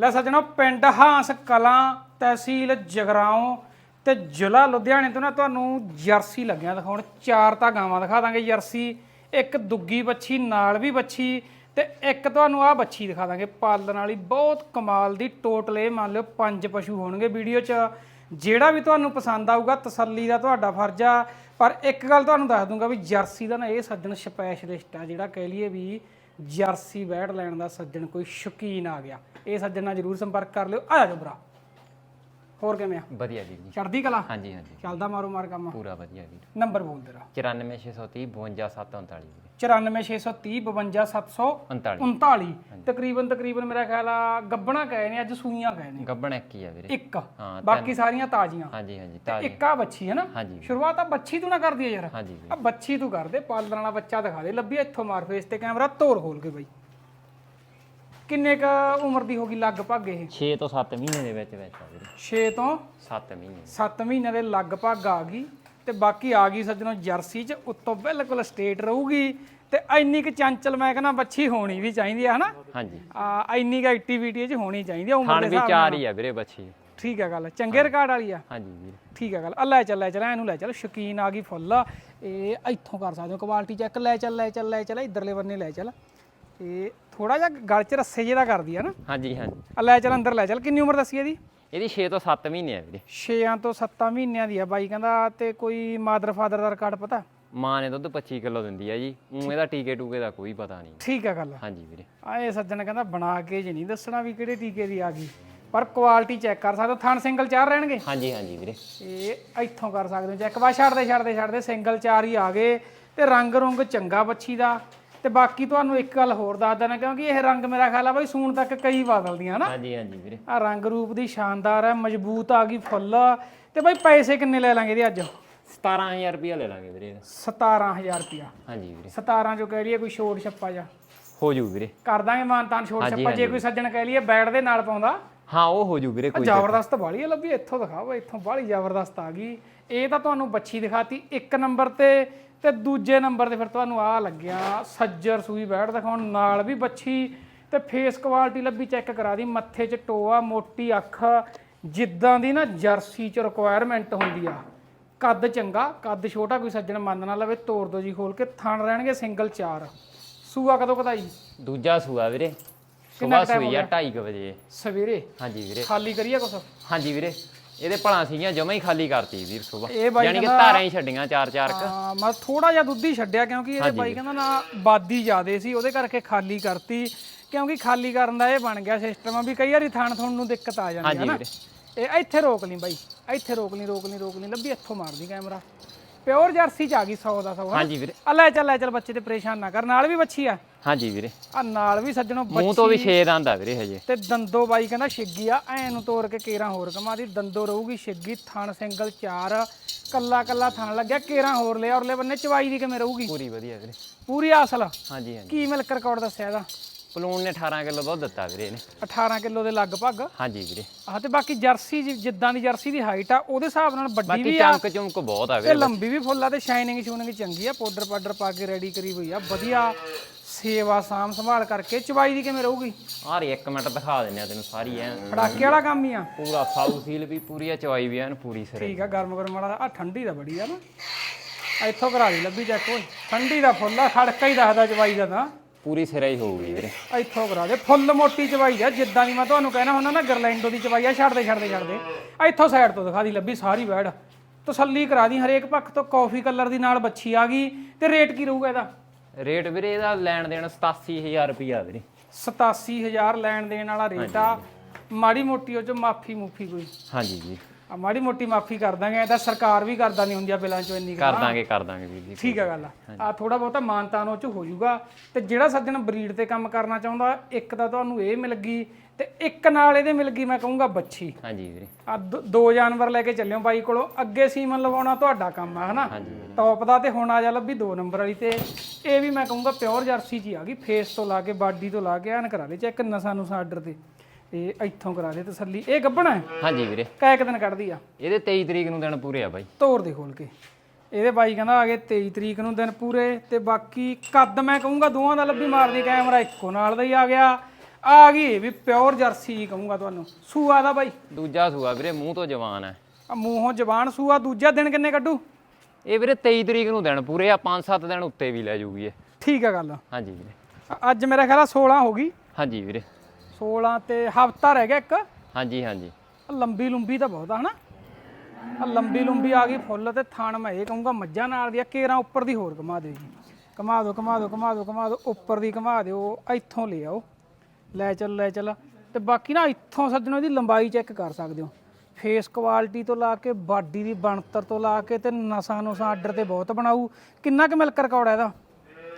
ਲੈ ਸੱਜਣੋ, ਪਿੰਡ ਹਾਂਸ ਕਲਾਂ, ਤਹਿਸੀਲ ਜਗਰਾਉਂ ਤੇ ਜ਼ਿਲ੍ਹਾ ਲੁਧਿਆਣੇ ਤੋਂ ਨਾ ਤੁਹਾਨੂੰ ਜਰਸੀ ਲੱਗਿਆ ਦਿਖਾਉਣ। ਚਾਰ ਤਾਂ ਗਾਵਾਂ ਦਿਖਾ ਦਾਂਗੇ ਜਰਸੀ। ਇੱਕ ਦੁੱਗੀ ਬੱਛੀ, ਨਾਲ ਵੀ ਬੱਛੀ ਤੇ ਇੱਕ ਤੁਹਾਨੂੰ ਆਹ ਬੱਛੀ ਦਿਖਾ ਦਾਂਗੇ। ਪਾਲਣ ਵਾਲੀ ਬਹੁਤ ਕਮਾਲ ਦੀ ਟੋਟਲ ਇਹ ਮੰਨ ਲਿਓ ਪੰਜ ਪਸ਼ੂ ਹੋਣਗੇ ਵੀਡੀਓ 'ਚ। ਜਿਹੜਾ ਵੀ ਤੁਹਾਨੂੰ ਪਸੰਦ ਆਊਗਾ, ਤਸੱਲੀ ਦਾ ਤੁਹਾਡਾ ਫਰਜ਼ ਆ। ਪਰ ਇੱਕ ਗੱਲ ਤੁਹਾਨੂੰ ਦੱਸ ਦੂੰਗਾ ਵੀ ਜਰਸੀ ਦਾ ਨਾ ਇਹ ਸੱਜਣ ਸਪੈਸ਼ਲਿਸਟ ਆ ਜਿਹੜਾ ਕਹਿ ਲਈਏ ਵੀ ਜਰਸੀ ਬੈਟ ਲੈਣ ਦਾ ਸੱਜਣ ਕੋਈ ਸ਼ੌਕੀਨ ਆ ਗਿਆ। ਇਹ ਸੱਜਣ ਨਾਲ ਜਰੂਰ ਸੰਪਰਕ ਕਰ ਲਿਓ। ਆ ਜਾਓ ਭਰਾ। ਹੋਰ ਕਿਵੇਂ ਆ? ਵਧੀਆ ਵੀਰ ਜੀ। ਚੜ੍ਹਦੀ ਕਲਾ? ਹਾਂਜੀ ਹਾਂਜੀ। ਚੱਲਦਾ ਮਾਰੋ ਮਾਰ ਕੰਮ। ਪੂਰਾ ਵਧੀਆ ਵੀਰ ਨੰਬਰ ਬੋਲ ਤੇਰਾ 94630 52739 ਵੀਰੇ 94630 52739 39 ਤਕਰੀਬਨ ਤਕਰੀਬਨ ਮੇਰਾ ਖਿਆਲ ਆ ਗੱਬਣਾ ਕਹੇ ਨੇ ਅੱਜ ਸੂਈਆਂ ਕਹੇ ਨੇ ਗੱਬਣ ਇੱਕ ਹੀ ਆ ਵੀਰੇ। ਇੱਕ। ਹਾਂ, ਬਾਕੀ ਸਾਰੀਆਂ ਤਾਜ਼ੀਆਂ। ਹਾਂਜੀ ਹਾਂਜੀ ਤਾਜੀ ਇੱਕ ਆ ਬੱਚੀ ਹੈ ਨਾ? ਸ਼ੁਰੂਆਤ ਆ ਬੱਚੀ ਤੂੰ ਨਾ ਕਰਦੀ ਯਾਰ। ਹਾਂਜੀ ਆ ਬੱਚੀ ਤੂੰ ਕਰਦੇ ਪਾਲਣ ਵਾਲਾ ਬੱਚਾ ਦਿਖਾ ਦੇ। ਲੱਭੀ ਇੱਥੋਂ ਮਾਰ ਫੇਸ ਤੇ ਕੈਮਰਾ ਤੋੜ ਖੋਲ ਕੇ ਬਾਈ। ਕਿੰਨੇ ਕ ਉਮਰ ਦੀ ਹੋਗੀ ਲਗਭਗ ਇਹ? 6 ਤੋਂ 7 ਮਹੀਨੇ ਦੇ ਵਿੱਚ ਵਿੱਚ ਆ ਵੀਰੇ। 6 ਤੋਂ 7 ਮਹੀਨੇ। 7 ਮਹੀਨਿਆਂ ਦੇ ਲਗਭਗ ਆ ਗਈ ਤੇ ਬਾਕੀ ਆ ਗਈ ਸੱਜਣੋ ਜਰਸੀ ਚ ਉੱਤੋਂ ਬਿਲਕੁਲ ਸਟੇਟ ਰਹੂਗੀ ਤੇ ਇੰਨੀ ਕੁ ਚੰਚਲ ਮੈਂ ਕਹਿੰਦਾ ਬੱਚੀ ਹੋਣੀ ਵੀ ਚਾਹੀਦੀ ਆ ਹਨਾ? ਹਾਂਜੀ। ਆ ਇੰਨੀ ਕੁ ਐਕਟੀਵਿਟੀ ਚ ਹੋਣੀ ਚਾਹੀਦੀ ਆ ਉਮਰ ਦੇ ਹਿਸਾਬ ਨਾਲ ਹੀ ਆ ਵੀਰੇ ਬੱਚੀ। ਠੀਕ ਆ ਗੱਲ ਚੰਗੇ ਰਿਕਾਰਡ ਵਾਲੀ ਆ। ਹਾਂਜੀ ਵੀਰੇ। ਠੀਕ ਆ ਗੱਲ ਆ ਲੈ ਚੱਲ ਲੈ ਚੱਲ ਇਹਨੂੰ ਲੈ ਚੱਲ ਸ਼ੌਕੀਨ ਆ ਗਈ ਫੁੱਲ। ਇਹ ਇੱਥੋਂ ਕਰ ਸਕਦੇ ਹੋ ਕੁਆਲਿਟੀ ਚੈੱਕ ਲੈ ਚੱਲ ਲੈ ਚੱਲ ਲੈ ਚੱਲ ਇਧਰਲੇ ਬੰਨੇ ਲੈ ਚੱਲ। ਇਹ ਥੋੜਾ ਜਿਹਾ ਗਲ ਚ ਰੱਸੇ ਜਿਹੇ ਦਾ ਕਰਦੀ ਆ ਨਾ। ਹਾਂਜੀ ਹਾਂਜੀ। ਆ ਲੈ ਚੱਲ ਅੰਦਰ ਲੈ ਚੱਲ। ਕਿੰਨੀ ਉਮਰ ਦੱਸੀ ਇਹਦੀ? ਇਹਦੀ 6 ਤੋਂ 7 ਮਹੀਨੇ ਆ ਵੀਰੇ। 6 ਤੋਂ 7 ਮਹੀਨਿਆਂ ਦੀ ਆ ਬਾਈ ਕਹਿੰਦਾ ਤੇ ਕੋਈ ਮਾਦਰ ਫਾਦਰ ਦਾ ਰਿਕਾਰਡ ਪਤਾ? ਮਾਂ ਨੇ ਦੁੱਧ 25 ਕਿਲੋ ਦਿੰਦੀ ਆ ਜੀ। ਉਹ ਇਹਦਾ ਟੀਕੇ ਟੂਕੇ ਦਾ ਕੋਈ ਪਤਾ ਨਹੀਂ। ਠੀਕ ਆ ਗੱਲ। ਹਾਂਜੀ ਵੀਰੇ। ਆਏ ਸੱਜਣ ਕਹਿੰਦਾ ਬਣਾ ਕੇ ਜੀ ਨਹੀਂ ਦੱਸਣਾ ਵੀ ਕਿਹੜੇ ਟੀਕੇ ਦੀ ਆ ਗਈ। ਪਰ ਕੁਆਲਿਟੀ ਚੈੱਕ ਕਰ ਸਕਦੇ ਹੋ। ਥਣ ਸਿੰਗਲ ਚਾਰ ਰਹਿਣਗੇ? ਹਾਂਜੀ ਹਾਂਜੀ ਵੀਰੇ। ਇਹ ਇੱਥੋਂ ਕਰ ਸਕਦੇ ਹੋ। ਚੈੱਕ ਬਾ ਛੱਡਦੇ ਛੱਡਦੇ ਛੱਡਦੇ ਸਿੰਗਲ ਚਾਰ ਹੀ ਆ ਗਏ। ਤੇ ਰੰਗ ਰੁੰਗ ਚੰਗਾ ਬੱਚੀ ਦਾ। ਤੇ ਬਾਕੀ ਤੁਹਾਨੂੰ ਇੱਕ ਗੱਲ ਹੋਰ ਦੱਸ ਦੇਣਾ ਕਿਉਂਕਿ ਇਹ ਰੰਗ ਮੇਰਾ ਖਿਆਲ ਆ ਬਈ ਸੂਣ ਤੱਕ ਕਈ ਬਦਲਦੀਆਂ ਹਨਾ? ਹਾਂਜੀ ਹਾਂਜੀ ਵੀਰੇ। ਆ ਰੰਗ ਰੂਪ ਦੀ ਸ਼ਾਨਦਾਰ ਹੈ ਮਜ਼ਬੂਤ ਆ ਗਈ ਫੁੱਲ। ਤੇ ਬਈ ਪੈਸੇ ਕਿੰਨੇ ਲੈ ਲਾਂਗੇ ਇਹਦੇ ਅੱਜ? 17000 ਰੁਪਇਆ ਲੈ ਲਾਂਗੇ ਵੀਰੇ ਇਹਦਾ। 17000 ਰੁਪਿਆ ਹਾਂਜੀ ਵੀਰੇ। 17 ਜੋ ਕਹਿ ਲਈਏ ਕੋਈ ਛੋਟ ਛੱਪਾ ਜਾ ਹੋ ਜੂ ਵੀਰੇ। ਕਰ ਦਾਂਗੇ ਮਾਨਤਾਨ ਛੋਟ ਛੱਪਾ ਜੇ ਕੋਈ ਸੱਜਣ ਕਹਿ ਲਈਏ ਬੈਟ ਦੇ ਨਾਲ ਪਾਉਂਦਾ। ਹਾਂ ਉਹ ਹੋ ਜੂ ਵੀਰੇ ਕੋਈ ਜ਼ਬਰਦਸਤ ਬਾਲੀ ਲੱਭੀ ਇੱਥੋਂ ਦਿਖਾਓ ਇੱਥੋਂ ਬਾਲੀ ਜ਼ਬਰਦਸਤ ਆ ਗਈ। ਇਹ ਤਾਂ ਤੁਹਾਨੂੰ ਬੱਚੀ ਦਿਖਾਤੀ ਇੱਕ ਨੰਬਰ ਤੇ ਤੇ ਦੂਜੇ ਨੰਬਰ ਤੇ ਫਿਰ ਤੁਹਾਨੂੰ ਆ ਲੱਗਿਆ ਸੱਜਰ ਸੂਈ ਬੈਠ ਦਿਖਾਉਣ ਨਾਲ ਵੀ ਬੱਚੀ ਤੇ ਫੇਸ ਕੁਆਲਿਟੀ ਲੱਭੀ ਚੈੱਕ ਕਰਾ ਦੀ ਮੱਥੇ 'ਚ ਟੋਆ ਮੋਟੀ ਅੱਖ ਜਿੱਦਾਂ ਦੀ ਨਾ ਜਰਸੀ 'ਚ ਰਿਕੁਆਇਰਮੈਂਟ ਹੁੰਦੀ ਆ। ਕੱਦ ਚੰਗਾ ਕੱਦ ਛੋਟਾ ਕੋਈ ਸੱਜਣ ਮੰਨ ਨਾ ਲਵੇ ਤੋੜ ਦੋ ਜੀ ਖੋਲ ਕੇ ਥਣ ਰਹਿਣਗੇ ਸਿੰਗਲ ਚਾਰ। ਸੂਆ ਕਦੋਂ ਕਦਾਈ? ਦੂਜਾ ਸੂਆ ਵੀਰੇ। ਕਿੰਨਾ ਸਵੇਰ time ਹੋ ਸੂਈ ਆ 2:30 ਵਜੇ। ਸਵੇਰੇ? ਹਾਂਜੀ ਵੀਰੇ। ਖਾਲੀ ਕਰੀਏ ਕੁਛ? ਹਾਂਜੀ ਵੀਰੇ। ਇਹਦੇ ਭਲਾਂ ਸੀਗੀਆਂ ਜਮਾ ਹੀ ਖਾਲੀ ਕਰਤੀ ਵੀਰ ਇਹ ਸਵੇਰ ਬਾਈ ਯਾਨੀ ਕਿ ਕਹਿੰਦਾ- ਧਾਰਾਂ ਹੀ ਛੱਡੀਆਂ ਚਾਰ ਚਾਰ ਕ। ਹਾਂ ਮੈਂ ਥੋੜਾ ਜਿਹਾ ਦੁੱਧ ਹੀ ਛੱਡਿਆ ਕਿਉਂਕਿ ਇਹਦੇ ਬਾਈ ਕਹਿੰਦਾ ਨਾ ਬਾਦੀ ਜ਼ਿਆਦੇ ਸੀ ਉਹਦੇ ਕਰਕੇ ਖਾਲੀ ਕਰਤੀ। ਕਿਉਂਕਿ ਖਾਲੀ ਕਰਨ ਦਾ ਇਹ ਬਣ ਗਿਆ ਸਿਸਟਮ ਵੀ ਕਈ ਵਾਰੀ ਥਾਣ ਥੁਣ ਨੂੰ ਦਿੱਕਤ ਆ ਜਾਂਦੀ ਹੈ ਹਾਂਜੀ ਨਾ। ਵੀਰੇ। ਇਹ ਇੱਥੇ ਰੋਕ ਲਈ ਬਾਈ ਇੱਥੇ ਰੋਕ ਲਈ ਰੋਕ ਲਈ ਰੋਕ ਲਈ ਲੱਭੀ ਇੱਥੋਂ ਮਾਰਦੀ ਕੈਮਰਾ। ਪਿਓਰ ਜਰਸੀ ਚ ਆ ਗਈ 100 ਦਾ 100 ਹਾਂਜੀ ਵੀਰੇ। ਆ ਲੈ ਚੱਲ ਲੈ ਚੱਲ ਬੱਚੇ ਤੇ ਪਰੇਸ਼ਾਨ ਨਾ ਕਰ। ਨਾਲ ਵੀ ਬੱਚੀ ਆ। ਹਾਂਜੀ ਵੀਰੇ। ਆ ਨਾਲ ਵੀ ਸੱਜਣੋ ਮੂੰਹ ਤੋਂ ਵੀ ਛੇ ਦੰਦ ਆ ਵੀਰੇ ਹਜੇ। ਤੇ ਦੰਦੋ ਬਾਈ ਕਹਿੰਦਾ ਛਿੱਗੀ ਆ ਐ ਨੂੰ ਤੋੜ ਕੇ ਕੇਰਾਂ ਹੋਰ ਕਮਾ ਦੀ ਦੰਦੋ ਰਹੂਗੀ ਛਿੱਗੀ ਥਣ ਸਿੰਗਲ ਚਾਰ ਕੱਲਾ ਕੱਲਾ ਥਣ ਲੱਗਿਆ ਕੇਰਾਂ ਹੋਰ ਲਿਆ ਔਰਲੇ ਬੰਨੇ ਚਵਾਈ ਦੀ ਕਿਵੇਂ ਰਹੂਗੀ? ਪੂਰੀ ਵਧੀਆ ਵੀਰੇ। ਪੂਰੀ ਅਸਲ। ਹਾਂਜੀ ਹਾਂਜੀ। ਕੀ ਮਿਲਕ ਰਿਕਾਰਡ ਦੱਸਿਆ ਇਹਦਾ? ਪਲੂਨ ਨੇ 18 ਕਿਲੋ ਦੁੱਧ ਦਿੱਤਾ ਵੀਰੇ ਇਹਨੇ। 18 ਕਿਲੋ ਦੇ ਲਗਭਗ? ਹਾਂਜੀ ਵੀਰੇ। ਆਹ ਤੇ ਬਾਕੀ ਜਰਸੀ ਜਿ- ਜਿੱਦਾਂ ਦੀ ਜਰਸੀ ਦੀ ਹਾਈਟ ਆ ਉਹਦੇ ਹਿਸਾਬ ਨਾਲ ਵੱਡੀ ਬਾਕੀ ਵੀ ਆ। ਚਮਕ ਚਮਕ ਬਹੁਤ ਆ ਤੇ ਵੀਰੇ ਲੰਬੀ ਵੀ ਫੁੱਲ ਆ ਤੇ ਸ਼ਾਈਨਿੰਗ ਸ਼ੂਨਿੰਗ ਚੰਗੀ ਆ ਪਾਊਡਰ ਪਾਊਡਰ ਪਾ ਕੇ ਰੈਡੀ ਕਰੀ ਹੋਈ ਆ ਵਧੀਆ ਸੇਵਾ ਸਾਮ ਸੰਭਾਲ ਕਰਕੇ। ਚਵਾਈ ਦੀ ਕਿਵੇਂ ਰਹੂਗੀ? ਆਹ ਇੱਕ ਮਿੰਟ ਦਿਖਾ ਦਿੰਨੇ ਆ ਤੈਨੂੰ ਸਾਰੀ ਐ ਫੜਾਕੇ ਵਾਲਾ ਕੰਮ ਹੀ ਆ। ਪੂਰਾ ਸਾਊ ਸੀਲ ਵੀ ਪੂਰੀ ਆ ਚਵਾਈ ਵੀ ਐਨ ਪੂਰੀ ਸਿਰੇ ਠੀਕ ਆ ਗਰਮ ਗਰਮ ਵਾਲਾ ਆ ਠੰਡੀ ਦਾ ਬੜੀ ਆ ਨਾ। ਆ ਇੱਥੋਂ ਕਰਾ ਲਈ ਲੱਭੀ ਚੈੱਕ ਓਏ। ਠੰਡੀ ਦਾ ਫੁੱਲ ਆ ਖੜਕਾ ਹੀ ਦੱਸਦਾ ਚਵਾਈ ਦਾ ਤਾਂ। ਪੂਰੀ ਸਿਰੇ ਹੀ ਹੋਊਗੀ ਵੀਰੇ। ਇੱਥੋਂ ਕਰਾ ਦੇ ਫੁੱਲ ਮੋਟੀ ਚਵਾਈ ਆ ਜਿੱਦਾਂ ਦੀ ਮੈਂ ਤੁਹਾਨੂੰ ਕਹਿਣਾ ਹੁੰਦਾ ਨਾ ਗਰਲੈਂਡੋ ਦੀ ਚਵਾਈ ਆ ਛੱਡਦੇ ਛੱਡਦੇ ਛੱਡਦੇ ਇੱਥੋਂ ਸਾਈਡ ਤੋਂ ਦਿਖਾ ਦੀ ਲੱਭੀ ਸਾਰੀ ਵੈੜ। ਤਸੱਲੀ ਕਰਾ ਦੀ ਹਰੇਕ ਪੱਖ ਤੋਂ ਕਾਫੀ ਕਲਰ ਦੀ ਨਾਲ ਬੱਚੀ ਆ ਗਈ ਤੇ ਰੇਟ ਕੀ ਰਹੂਗਾ ਇਹਦਾ? ਰੇਟ ਵੀਰੇ ਇਹਦਾ ਲੈਣ ਦੇਣ 87000 ਰੁਪਿਆ ਵੀਰੇ। 87000 ਲੈਣ ਦੇਣ ਵਾਲਾ ਰੇਟ ਆ। ਮਾੜੀ ਮੋਟੀ ਉਹ ਚ ਮਾਫੀ ਮੂਫੀ ਕੋਈ। ਹਾਂਜੀ ਜੀ। ਆ ਮਾੜੀ ਮੋਟੀ ਮਾਫੀ ਕਰ ਦਾਂਗੇ ਇਹਦਾ ਸਰਕਾਰ ਵੀ ਕਰਦਾ ਨਹੀਂ ਹੁੰਦੀ ਆ ਬਿਲਾਂ ਚੋਂ ਇੰਨੀ ਕਰ ਦਾਂਗੇ ਕਰ ਦਾਂਗੇ ਵੀਰ ਜੀ ਠੀਕ ਆ ਗੱਲ ਆ। ਥੋੜਾ ਬਹੁਤਾ ਮਾਨਤਾਨ ਉਹ ਚ ਹੋ ਜਾਊਗਾ। ਤੇ ਜਿਹੜਾ ਸੱਜਣ ਬਰੀਡ ਤੇ ਕੰਮ ਕਰਨਾ ਚਾਹੁੰਦਾ ਇੱਕ ਤਾਂ ਤੁਹਾਨੂੰ ਇਹ ਮਿਲ ਗਈ ਤੇ ਇੱਕ ਨਾਲ ਇਹਦੇ ਮਿਲ ਗਈ ਮੈਂ ਕਹੂੰਗਾ ਬੱਚੀ ਹਾਂਜੀ ਵੀਰੇ। ਆ ਦ- ਜਾਨਵਰ ਲੈ ਕੇ ਚੱਲਿਓ ਬਾਈ ਕੋਲੋਂ ਅੱਗੇ ਸੀਮਨ ਲਵਾਉਣਾ ਤੁਹਾਡਾ ਕੰਮ ਆ ਹਨਾ? ਟੌਪ ਦਾ ਤੇ ਹੁਣ ਆ ਜਾ ਲੱਭੀ ਦੋ ਨੰਬਰ ਵਾਲੀ ਤੇ। ਇਹ ਵੀ ਮੈਂ ਕਹੂੰਗਾ ਪਿਓਰ ਜਰਸੀ ਹੀ ਆ ਗਈ ਫੇਸ ਤੋਂ ਲਾ ਕੇ ਬਾਡੀ ਤੋਂ ਲਾ ਕੇ ਐਨ ਕਰਾ ਦੇ ਚੈੱਕ ਨਸਾਂ ਨੂੰ ਆਰਡਰ ਤੇ। ਇਹ ਇੱਥੋਂ ਕਰਾ ਦੇ ਤਸੱਲੀ। ਇਹ ਗੱਬਣਾ ਹੈ? ਹਾਂਜੀ ਵੀਰੇ। ਕੈ ਇੱਕ ਦਿਨ ਕੱਢਦੀ ਆ। ਇਹਦੇ 23 ਤਰੀਕ ਨੂੰ ਦਿਨ ਪੂਰੇ ਆ ਬਾਈ। ਤੋੜ ਦੇ ਖੋਲ ਕੇ। ਇਹਦੇ ਬਾਈ ਕਹਿੰਦਾ ਆ ਗਏ 23 ਤਰੀਕ ਨੂੰ ਦਿਨ ਪੂਰੇ ਤੇ ਬਾਕੀ ਕੱਦ ਮੈਂ ਕਹੂੰਗਾ ਦੋਵਾਂ ਦਾ ਲੱਭੀ ਮਾਰਦੀ ਕੈਮਰਾ ਇੱਕੋ ਨਾਲ ਦਾ ਹੀ ਆ ਗਿਆ। ਆ ਗਈ ਵੀ ਪਿਓਰ ਜਰਸੀ ਕਹੂੰਗਾ ਤੁਹਾਨੂੰ। ਸੂਆ ਦਾ ਬਾਈ। ਦੂਜਾ ਸੂਆ ਵੀਰੇ ਮੂੰਹ ਤੋਂ ਜਵਾਨ ਹੈ। ਆ ਮੂੰਹੋਂ ਜ਼ਬਾਨ ਸੂਆ ਦੂਜਾ ਦਿਨ ਕਿੰਨੇ ਕੱਢੂ? ਇਹ ਵੀਰੇ 23 ਤਰੀਕ ਨੂੰ ਦੇਣ ਪੂਰੇ ਆ 5-7 ਦਿਨ ਉੱਤੇ ਵੀ ਲੈ ਜੂਗੀ ਇਹ। ਠੀਕ ਆ ਗੱਲ। ਹਾਂਜੀ ਵੀਰੇ। ਅ- ਅੱਜ ਮੇਰਾ ਖਿਆਲ ਆ 16 ਹੋ ਗਈ। ਹਾਂਜੀ ਵੀਰੇ। 16 ਤੇ ਹਫਤਾ ਰਹਿ ਗਿਆ ਇੱਕ? ਹਾਂਜੀ ਹਾਂਜੀ। ਲੰਬੀ ਲੰਬੀ ਤਾਂ ਬਹੁਤ ਆ ਹਨਾ? ਆ ਲੰਬੀ ਲੰਬੀ ਆ ਗਈ ਫੁੱਲ ਤੇ ਥਣ ਮੈਂ ਇਹ ਕਹੂੰਗਾ ਮੱਝਾਂ ਨਾਲ ਦੀ ਆ ਕੇਰਾਂ ਉੱਪਰ ਦੀ ਹੋਰ ਘਮਾ ਦਿਓ ਜੀ। ਘਮਾ ਦਿਓ ਘਮਾ ਦਿਓ ਘਮਾ ਦਿਓ ਘਮਾ ਦਿਓ ਉੱਪਰ ਦੀ ਘਮਾ ਦਿਓ ਇੱਥੋਂ ਲੈ ਆਓ। ਲੈ ਚੱਲ ਲੈ ਚੱਲ। ਤੇ ਬਾਕੀ ਨਾ ਇੱਥੋਂ ਸੱਜਣੋ ਇਹਦੀ ਲੰਬਾਈ ਚੈੱਕ ਕਰ ਸਕਦੇ ਹੋ। ਫੇਸ ਕੁਆਲਿਟੀ ਤੋਂ ਲਾ ਕੇ ਬਾਡੀ ਦੀ ਬਣਤਰ ਤੋਂ ਲਾ ਕੇ ਤੇ ਨਸਾਂ ਨੂੰ ਆਰਡਰ ਤੇ ਬਹੁਤ ਬਣਾਊ। ਕਿੰਨਾ ਕੁ ਮਿਲਕ ਰਿਕਾਰਡ ਹੈ ਇਹਦਾ?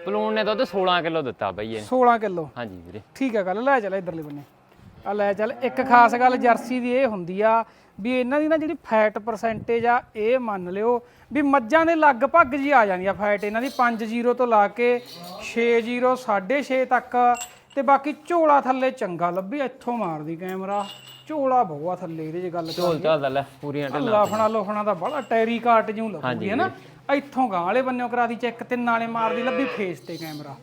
ਪਲੂਣ ਨੇ ਦੁੱਧ 16 ਕਿਲੋ ਦਿੱਤਾ ਬਈ ਇਹ। 16 ਕਿਲੋ? ਹਾਂਜੀ ਵੀਰੇ। ਠੀਕ ਹੈ ਗੱਲ ਲੈ ਚੱਲ ਇਧਰਲੇ ਬੰਨੇ। ਆ ਲੈ ਚੱਲ ਇੱਕ ਖਾਸ ਗੱਲ ਜਰਸੀ ਦੀ ਇਹ ਹੁੰਦੀ ਆ ਵੀ ਇਹਨਾਂ ਦੀ ਨਾ ਜਿਹੜੀ ਫੈਟ ਪਰਸੈਂਟੇਜ ਆ ਇਹ ਮੰਨ ਲਿਓ ਵੀ ਮੱਝਾਂ ਦੇ ਲਗਭਗ ਜੀ ਆ ਜਾਂਦੀ ਆ ਫੈਟ ਇਹਨਾਂ ਦੀ 5-0 ਤੋਂ ਲਾ ਕੇ 6-0 6.5 ਤੱਕ ਤੇ ਬਾਕੀ ਝੋਲਾ ਥੱਲੇ ਚੰਗਾ ਲੱਭੀ ਇੱਥੋਂ ਮਾਰਦੀ ਕੈਮਰਾ। ਝੋਲਾ ਬਹੁਤ ਥੱਲੇ ਇਹਦੇ ਜੇ ਗੱਲ ਢੋਲ ਚੱਲਦਾ ਲੈ ਪੂਰੀਆਂ ਢੱਲਾਂ ਲਾਫਣਾ ਲੋਫਣਾ ਦਾ ਬੜਾ ਟੈਰੀ ਕਾਟ ਜਿਉਂ ਲੱਗੂਗੀ ਹੈ ਨਾ? ਇੱਥੋਂ ਗਾਂ ਵਾਲੇ ਬੰਨਿਓ ਕਰਾ ਦੀ ਚੈੱਕ ਤੇ ਨਾਲੇ ਮਾਰਦੀ ਲੱਭੀ ਫੇਸ ਤੇ ਕੈਮਰਾ।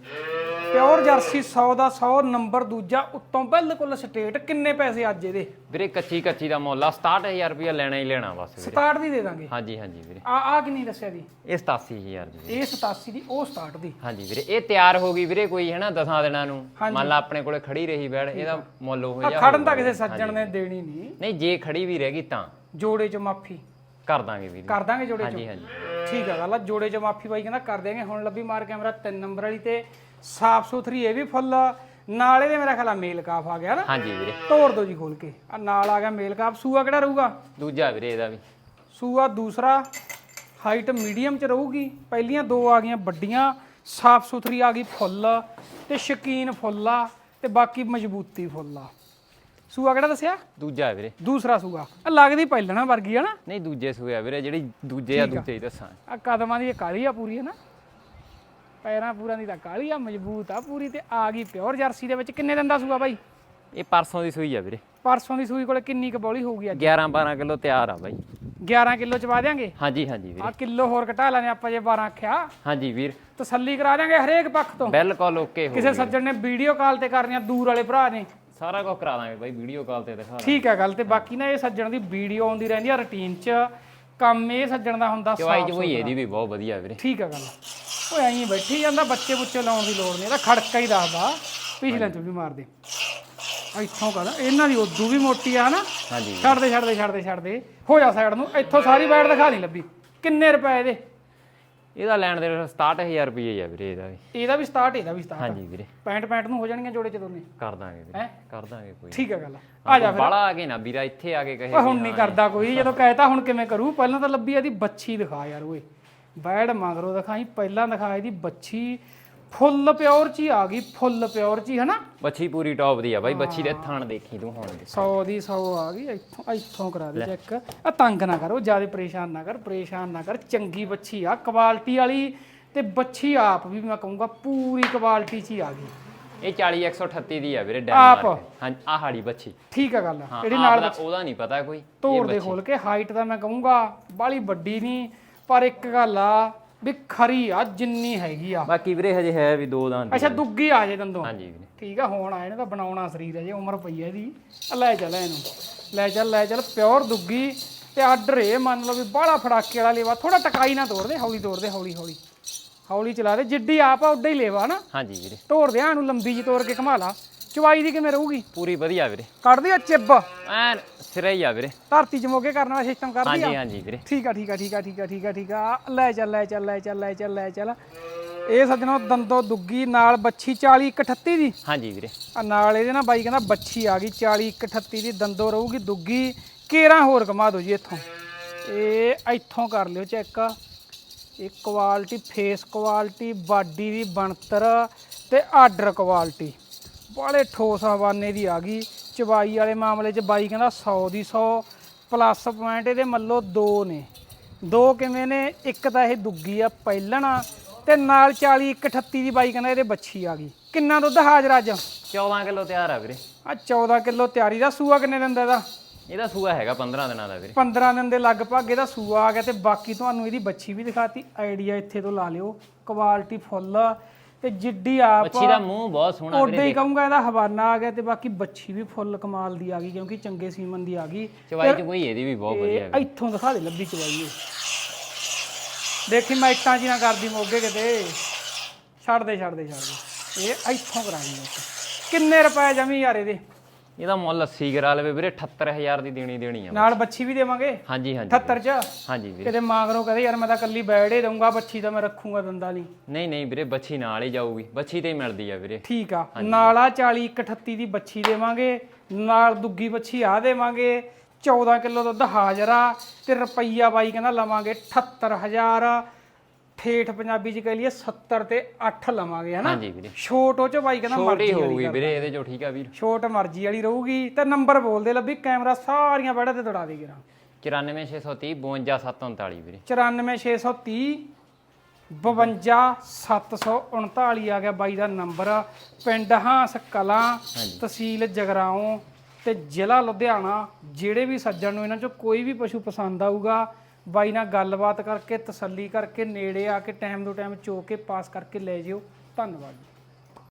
ਪਿਓਰ ਜਰਸੀ 100 ਦਾ 100 ਨੰਬਰ ਦੂਜਾ ਉੱਤੋਂ ਬਿਲਕੁਲ ਸਟੇਟ ਕਿੰਨੇ ਪੈਸੇ ਅੱਜ ਇਹਦੇ? ਵੀਰੇ ਕੱਚੀ ਕੱਚੀ ਦਾ ਮੁੱਲ ਆ 67000 ਰੁਪਇਆ ਲੈਣਾ ਹੀ ਲੈਣਾ ਬਸ ਵੀਰੇ। 67 ਦੀ ਦੇ ਦਾਂਗੇ? ਹਾਂਜੀ ਹਾਂਜੀ ਵੀਰੇ। ਆ ਆ ਕਿੰਨੀ ਦੱਸਿਆ ਦੀ? ਇਹ 87000 ਦੀ ਵੀਰੇ। ਇਹ 87 ਦੀ ਉਹ 67 ਦੀ। ਹਾਂਜੀ ਵੀਰੇ ਇਹ ਤਿਆਰ ਹੋ ਗਈ ਵੀਰੇ ਕੋਈ ਹੈ ਨਾ ਦਸਾਂ ਦਿਨਾਂ ਨੂੰ। ਮੰਨ ਲਾ ਆਪਣੇ ਕੋਲੇ ਖੜੀ ਰਹੀ ਬੈੜ ਇਹਦਾ ਮੁੱਲ ਆ ਜਿਹਾ ਖੜਨ ਤਾਂ ਕਿਸੇ ਸੱਜਣ ਨੇ ਦੇਣੀ ਨਹੀਂ। ਨਹੀਂ ਜੇ ਖੜੀ ਵੀ ਰਹਿ ਗਈ ਤਾਂ। ਜੋੜੇ ਚ ਮਾਫੀ। ਕਰ ਦਾਂਗੇ ਵੀਰੇ। ਕਰ ਦਾਂਗੇ ਜੋੜੇ ਚ। ਹਾਂਜੀ ਹਾਂਜੀ। ਠੀਕ ਆ ਗੱਲ ਆ ਜੋੜੇ ਚ ਮਾਫੀ ਬਾਈ ਕਹਿੰਦਾ ਕਰ ਦੇਂਗੇ ਹੁਣ ਲੱਭੀ ਮਾਰ ਕੈਮਰਾ 3 ਨੰਬਰ ਵਾਲੀ ਤੇ ਸਾਫ਼ ਸੁਥਰੀ ਇਹ ਵੀ ਫੁੱਲ। ਨਾਲੇ ਦੇ ਮੇਰਾ ਖਿਆਲ ਮੇਲ ਕਾਫ ਆ ਗਿਆ ਨਾ। ਹਾਂਜੀ ਵੀਰੇ। ਤੋੜ ਦੋ ਜੀ ਖੋਲ ਕੇ। ਆ ਨਾਲ ਆ ਗਿਆ ਮੇਲ ਕਾਪ ਸੂਆ ਕਿਹੜਾ ਰਹੂਗਾ? ਦੂਜਾ ਵੀਰੇ ਇਹਦਾ ਵੀ। ਸੂਆ ਦੂਸਰਾ ਹਾਈਟ ਮੀਡੀਅਮ ਚ ਰਹੂਗੀ। ਪਹਿਲੀਆਂ ਦੋ ਆ ਗਈਆਂ ਵੱਡੀਆਂ ਸਾਫ਼ ਸੁਥਰੀ ਆ ਗਈ ਫੁੱਲ ਤੇ ਸ਼ਕੀਨ ਫੁੱਲ ਆ ਤੇ ਬਾਕੀ ਮਜ਼ਬੂਤੀ ਫੁੱਲ ਆ। ਸੂਆ ਕਿਹੜਾ ਦੱਸਿਆ? ਦੂਜਾ ਵੀਰੇ। ਦੂਸਰਾ ਸੂਆ। ਆ ਲੱਗਦੀ ਪਹਿਲਣਾ ਵਰਗੀ ਆ ਨਾ। ਨਹੀਂ ਦੂਜੇ ਸੂਏ ਆ ਵੀਰੇ ਜਿਹੜੀ ਦੂਜੇ ਆ ਦੂਜੇ ਹੀ ਦੱਸਾਂ। ਆ ਕਦਮਾਂ ਦੀ ਇਹ ਕਾਲੀ ਆ ਪੂਰੀ ਹੈ ਨਾ ਪੈਰਾਂ ਪੂਰਾਂ ਦੀ ਤਾਂ ਕਾਲੀ ਆ ਮਜ਼ਬੂਤ ਆ ਪੂਰੀ ਤੇ ਆ ਗਈ ਪਿਓਰ ਜਰਸੀ ਦੇ ਵਿੱਚ। ਕਿੰਨੇ ਦਿਨ ਦਾ ਸੂਆ ਬਾਈ? ਇਹ ਪਰਸੋਂ ਦੀ ਸੂਈ ਆ ਵੀਰੇ। ਪਰਸੋਂ ਦੀ ਸੂਈ ਕੋਲੇ ਕਿੰਨੀ ਕੁ ਬੌਲੀ ਹੋਊਗੀ ਅੱਜ? 11 12 ਕਿਲੋ ਤਿਆਰ ਆ ਬਾਈ। 11 ਕਿਲੋ ਚਵਾ ਦਿਆਂਗੇ? ਹਾਂਜੀ ਹਾਂਜੀ ਵੀਰੇ। ਆ ਕਿਲੋ ਹੋਰ ਘਟਾ ਲੈਣੇ ਆਪਾਂ ਜੇ 12 ਆਖਿਆ। ਹਾਂਜੀ ਵੀਰ। ਤਸੱਲੀ ਕਰਾ ਦਿਆਂਗੇ ਹਰੇਕ ਪੱਖ ਤੋਂ। ਬਿਲਕੁਲ ਓਕੇ ਹੋ ਕਿਸੇ ਸੱਜਣ ਨੇ ਵੀਡੀਓ ਕਾਲ ਤੇ ਕਰਨੀਆਂ ਦੂਰ ਵਾਲੇ ਭਰਾ ਨੇ। ਸਾਰਾ ਕੁਝ ਕਰਾ ਦਾਂਗੇ ਬਾਈ ਵੀਡੀਓ ਕਾਲ ਤੇ ਦਿਖਾ ਠੀਕ ਹੈ ਗੱਲ ਤੇ ਬਾਕੀ ਨਾ ਇਹ ਸੱਜਣ ਦੀ ਵੀਡੀਓ ਆਉਂਦੀ ਰਹਿੰਦੀ ਆ ਰੁਟੀਨ 'ਚ ਕੰਮ ਇਹ ਸੱਜਣ ਦਾ ਹੁੰਦਾ ਚਵਾਈ ਸਾਫ਼ ਚ ਹੋਈ ਇਹਦੀ ਵੀ ਬਹੁਤ ਵਧੀਆ ਵੀਰੇ। ਠੀਕ ਹੈ ਗੱਲ। ਓਏ ਐਂ ਬੈਠੀ ਜਾਂਦਾ ਬੱਚੇ ਬੁੱਚੇ ਲਾਉਣ ਦੀ ਲੋੜ ਨਹੀਂ ਇਹਦਾ ਖੜਕਾ ਹੀ ਦੱਸਦਾ। ਪਿਛਲੇ ਚ ਵੀ ਮਾਰਦੇ। ਇੱਥੋਂ ਕਰ ਇਹਨਾਂ ਦੀ ਉਦੋਂ ਵੀ ਮੋਟੀ ਆ ਹਨਾ? ਹਾਂਜੀ। ਛੱਡ ਦੇ ਛੱਡ ਦੇ ਛੱਡ ਦੇ ਛੱਡ ਦੇ। ਹੋ ਜਾ ਸਾਈਡ ਨੂੰ ਇੱਥੋਂ ਸਾਰੀ ਬੈਠ ਦਿਖਾ ਨਹੀਂ ਲੱਭੀ। ਕਿੰਨੇ ਰੁਪਏ ਦੇ ਇਹਦਾ ਲੈਣ ਦੇ 67000 ਰੁਪਏ ਹੀ ਆ ਵੀਰੇ ਇਹਦਾ ਵੀ। ਇਹਦਾ ਵੀ 67 ਇਹਦਾ ਵੀ 67 ਹਾਂਜੀ ਵੀਰੇ। 65 65 ਨੂੰ ਹੋ ਜਾਣਗੀਆਂ ਜੋੜੇ ਚ ਦੋਨੇ? ਕਰ ਦਾਂਗੇ ਵੀਰੇ ਹੈਂ? ਕਰ ਦਾਂਗੇ ਕੋਈ। ਠੀਕ ਹੈ ਗੱਲ ਆ। ਜਾ ਫਿਰ। ਬਾਲਾ ਆ ਕੇ ਨਾ ਵੀਰਾ ਇੱਥੇ ਆ ਕੇ ਕਹੇ ਓਏ ਹੁਣ ਨਹੀਂ ਕਰਦਾ ਕੋਈ ਜਦੋਂ ਕਹਿਤਾ ਹੁਣ ਕਿਵੇਂ ਕਰੂ? ਪਹਿਲਾਂ ਤਾਂ ਲੱਭੀ ਇਹਦੀ ਬੱਚੀ ਦਿਖਾ ਯਾਰ ਓਏ। ਬੈੜ ਮਗਰੋਂ ਦਿਖਾਈ ਪਹਿਲਾਂ ਦਿਖਾ ਇਹਦੀ ਬੱਚੀ ਫੁੱਲ ਪਿਓਰ ਚ ਹੀ ਆ ਗਈ ਫੁੱਲ ਪਿਓਰ ਚ ਹੀ ਹਨਾ? ਬੱਚੀ ਪੂਰੀ ਟੌਪ ਦੀ ਆ ਬਾਈ ਬੱਚੀ ਦੇ ਥਣ ਦੇਖੀ ਤੂੰ ਹੁਣ। 100 ਦੀ 100 ਆ ਗਈ ਇੱਥੋਂ ਇੱਥੋਂ ਕਰਾ ਦੇ ਚੈੱਕ। ਆ ਤੰਗ ਨਾ ਕਰੋ ਜ਼ਿਆਦਾ ਪਰੇਸ਼ਾਨ ਨਾ ਕਰ ਪਰੇਸ਼ਾਨ ਨਾ ਕਰ ਚੰਗੀ ਬੱਚੀ ਆ ਕੁਆਲਿਟੀ ਵਾਲੀ ਤੇ ਬੱਚੀ ਆਪ ਵੀ ਮੈਂ ਕਹੂੰਗਾ ਪੂਰੀ ਕੁਆਲਿਟੀ ਚ ਹੀ ਆ ਗਈ। ਇਹ 40 138 ਦੀ ਆ ਵੀਰੇ ਆਪ? ਡੈਨਮਾਰਕ ਹਾਂ ਆ ਹਾੜੀ ਬੱਚੀ ਠੀਕ ਆ ਗੱਲ ਹਾਂ ਨਾਲ ਦਾ ਉਹਦਾ ਨਹੀਂ ਪਤਾ ਕੋਈ ਤੋੜ ਦੇ ਖੋਲ ਕੇ ਹਾਈਟ ਦਾ ਮੈਂ ਕਹੂੰਗਾ ਬਾਲੀ ਵੱਡੀ ਨਹੀਂ ਪਰ ਇੱਕ ਗੱਲ ਆ ਵੀ ਖਰੀ ਆ ਜਿੰਨੀ ਹੈਗੀ ਆ। ਬਾਕੀ ਵੀਰੇ ਹਜੇ ਹੈ ਵੀ ਦੋ ਦਾਨ ਅੱਛਾ ਦੁੱਗੀ ਆ ਜੇ ਦੰਦੋਂ ਹਾਂਜੀ ਵੀਰੇ। ਠੀਕ ਆ ਹੁਣ ਆਏ ਨੇ ਤਾਂ ਬਣਾਉਣਾ ਸਰੀਰ ਹੈ ਜੇ ਉਮਰ ਪਈ ਹੈ ਇਹਦੀ। ਆ ਲੈ ਚੱਲ ਇਹਨੂੰ। ਲੈ ਚੱਲ ਲੈ ਚੱਲ ਪਿਓਰ ਦੁੱਗੀ। ਤੇ ਆਰਡਰ ਇਹ ਮੰਨ ਲਓ ਵੀ ਬਾਹਲਾ ਫੜਾਕੇ ਵਾਲਾ ਲੇਵਾ। ਥੋੜਾ ਟਕਾਈ ਨਾ ਤੋੜ ਦੇ ਹੌਲੀ ਤੋੜ ਦੇ ਹੌਲੀ ਹੌਲੀ। ਹੌਲੀ ਚਲਾ ਦੇ। ਜਿੱਡੀ ਆਪ ਆ ਉੱਡਾ ਹੀ ਲੇਵਾ ਨਾ ਹਾਂਜੀ ਵੀਰੇ। ਤੋੜ ਦੇ ਇਹਨੂੰ ਲੰਬੀ ਜੀ ਤੋੜ ਕੇ ਘਮਾ ਲਾ। ਚਵਾਈ ਦੀ ਕਿਵੇਂ ਰਹੂਗੀ? ਪੂਰੀ ਵਧੀਆ ਵੀਰੇ। ਕੱਢਦੀ ਆ ਚਿੱਬ। ਐਨ ਸਿਰੇ ਹੀ ਆ ਵੀਰੇ। ਧਰਤੀ ਚ ਮੋਗੇ ਕਰਨ ਵਾਲਾ ਸਿਸਟਮ ਕਰਦੀ ਆ ਹਾਂਜੀ ਹਾਂਜੀ ਵੀਰੇ। ਠੀਕ ਆ ਠੀਕ ਆ ਠੀਕ ਆ ਠੀਕ ਆ ਠੀਕ ਆ ਠੀਕ ਆ। ਲੈ ਚੱਲ ਲੈ ਚੱਲ ਲੈ ਚੱਲ ਲੈ ਚੱਲ ਲੈ ਚੱਲ। ਇਹ ਸੱਜਣੋ ਦੰਦੋ ਦੁੱਗੀ ਨਾਲ ਬੱਚੀ 40 138 ਦੀ। ਹਾਂਜੀ ਵੀਰੇ। ਆ ਨਾਲ ਇਹਦੇ ਨਾ ਬਾਈ ਕਹਿੰਦਾ ਬੱਚੀ ਆ ਗਈ 40 138 ਦੀ ਦੰਦੋ ਰਹੂਗੀ ਦੁੱਗੀ। ਕੇਰਾਂ ਹੋਰ ਕਮਾ ਦਿਓ ਜੀ ਇੱਥੋਂ। ਇਹ ਇੱਥੋਂ ਕਰ ਲਿਓ ਚੈੱਕ। ਇਹ ਕੁਆਲਿਟੀ ਫੇਸ ਕੁਆਲਿਟੀ ਬਾਡੀ ਦੀ ਬਣਤਰ ਤੇ ਆਰਡਰ ਕੁਆਲਿਟੀ ਬਾਲੇ ਠੋਸ ਹਵਾਨੇ ਦੀ ਆ ਗਈ। ਚਵਾਈ ਵਾਲੇ ਮਾਮਲੇ 'ਚ ਬਾਈ ਕਹਿੰਦਾ 100 ਦੀ 100 ਪਲੱਸ ਪੁਆਇੰਟ ਇਹਦੇ ਮੱਲੋ ਦੋ ਨੇ। ਦੋ ਕਿਵੇਂ ਨੇ? ਇੱਕ ਤਾਂ ਇਹ ਦੁੱਗੀ ਆ ਪਹਿਲਣਾ ਤੇ ਨਾਲ 40 138 ਦੀ ਬਾਈ ਕਹਿੰਦਾ ਇਹਦੇ ਬੱਚੀ ਆ ਗਈ। ਕਿੰਨਾ ਦੁੱਧ ਹਾਜ਼ਰ ਅੱਜ? 14 ਕਿਲੋ ਤਿਆਰ ਆ ਵੀਰੇ। ਆ 14 ਕਿਲੋ ਤਿਆਰੀ ਦਾ ਸੂਆ ਕਿੰਨੇ ਦਿਨ ਦਾ ਇਹਦਾ? ਇਹਦਾ ਸੂਆ ਹੈਗਾ 15 ਦਿਨਾਂ ਦਾ ਵੀਰੇ। 15 ਦਿਨ ਦੇ ਲਗਭਗ ਇਹਦਾ ਸੂਆ ਆ ਗਿਆ ਤੇ ਬਾਕੀ ਤੁਹਾਨੂੰ ਇਹਦੀ ਬੱਚੀ ਵੀ ਦਿਖਾਤੀ। ਆਈਡੀਆ ਇੱਥੇ ਤੋਂ ਲਾ ਲਿਓ। ਕੁਆਲਿਟੀ ਫੁੱਲ ਤੇ ਜਿੱਡੀ ਆਪ ਬੱਚੀ ਦਾ ਮੂੰਹ ਬਹੁਤ ਸੋਹਣਾ ਉਦਾਂ ਹੀ ਕਹੂੰਗਾ ਇਹਦਾ ਹਵਾਨਾ ਆ ਗਿਆ ਤੇ ਬਾਕੀ ਬੱਚੀ ਵੀ ਫੁੱਲ ਕਮਾਲ ਦੀ ਆ ਗਈ ਕਿਉਂਕਿ ਚੰਗੇ ਸੀਮਨ ਦੀ ਆ ਗਈ। ਚਵਾਈ ਚ ਕੋਈ ਇਹਦੀ ਵੀ ਬਹੁਤ ਵਧੀਆ ਇਹ ਇੱਥੋਂ ਦਿਖਾ ਦੇ ਲੱਭੀ ਚਵਾਈ ਦੇਖੀ ਮੈਂ ਇੱਟਾਂ ਜੀ ਨਾ ਕਰਦੀ ਮੋਗੇ ਕਿਤੇ। ਛੱਡ ਦੇ ਛੱਡ ਦੇ ਛੱਡ ਦੇ। ਇਹ ਇੱਥੋਂ ਕਰਾਂਗੇ ਕਿੰਨੇ ਰੁਪਏ ਜਮੀ ਯਾਰ ਇਹਦੇ? ਇਹਦਾ ਮੁੱਲ 80 ਕਰਾ ਲਵੇ ਵੀਰੇ 78000 ਦੀ ਦੇਣੀ ਦੇਣੀ ਆ ਨਾਲ ਬੱਚੀ ਵੀ ਦੇਵਾਂਗੇ? ਹਾਂਜੀ ਹਾਂਜੀ 78 ਚ? ਹਾਂਜੀ। ਵੀਰੇ। ਕਿਤੇ ਮਾਂਗਰੋ ਕਹਦੇ ਯਾਰ ਮੈਂ ਤਾਂ ਕੱਲੀ ਬੈੜ ਹੀ ਦਊਂਗਾ ਬੱਚੀ ਤਾਂ ਮੈਂ ਰੱਖੂੰਗਾ ਦੰਦਾ ਨਹੀਂ ਨਹੀਂ ਨਹੀਂ ਵੀਰੇ ਬੱਚੀ ਨਾਲ ਹੀ ਜਾਊਗੀ। ਬੱਚੀ ਤੇ ਹੀ ਮਿਲਦੀ ਆ ਵੀਰੇ। ਠੀਕ ਆ। ਨਾਲ ਆ 40 138 ਦੀ ਬੱਚੀ ਦੇਵਾਂਗੇ ਨਾਲ ਦੁੱਗੀ ਬੱਚੀ ਆ ਦੇਵਾਂਗੇ 14 ਕਿਲੋ ਦੁੱਧ ਹਾਜ਼ਰ ਆ ਤੇ ਰੁਪਈਆ ਬਾਈ ਕਹਿੰਦਾ ਲਵਾਂਗੇ 78000 ਠੇਠ ਪੰਜਾਬੀ ਚ ਕਹਿ ਲਈਏ 70 ਤੇ 8 ਲਵਾਂਗੇ ਹਨਾ? ਹਾਂਜੀ ਵੀਰੇ। ਛੋਟ ਉਹ ਚ ਬਾਈ ਕਹਿੰਦਾ ਛੋਟੀ ਮਰਜ਼ੀ ਹੋਊਗੀ ਵੀਰੇ ਇਹਦੇ ਚੋਂ ਠੀਕ ਆ ਵੀਰ। ਛੋਟ ਮਰਜ਼ੀ ਵਾਲੀ ਰਹੂਗੀ ਤੇ ਨੰਬਰ ਬੋਲਦੇ ਲੱਭੀ ਕੈਮਰਾ ਸਾਰੀਆਂ ਬੈੜਾਂ ਤੇ ਦੌੜਾ ਦੇ ਗਿਰਾ 94630 52739 ਵੀਰੇ। 94630 52739 ਆ ਗਿਆ ਬਾਈ ਦਾ ਨੰਬਰ। ਪਿੰਡ ਹਾਂਸ ਕਲਾਂ ਤਹਿਸੀਲ ਜਗਰਾਓਂ ਤੇ ਜ਼ਿਲ੍ਹਾ ਲੁਧਿਆਣਾ ਜਿਹੜੇ ਵੀ ਸੱਜਣ ਨੂੰ ਇਹਨਾਂ ਚੋਂ ਕੋਈ ਵੀ ਪਸ਼ੂ ਪਸੰਦ ਆਊਗਾ ਬਾਈ ਨਾਲ ਗੱਲਬਾਤ ਕਰਕੇ ਤਸੱਲੀ ਕਰਕੇ ਨੇੜੇ ਆ ਕੇ ਟਾਈਮ ਤੋਂ ਟਾਈਮ ਚੋ ਕੇ ਪਾਸ ਕਰਕੇ ਲੈ ਜਿਓ। ਧੰਨਵਾਦ ਜੀ।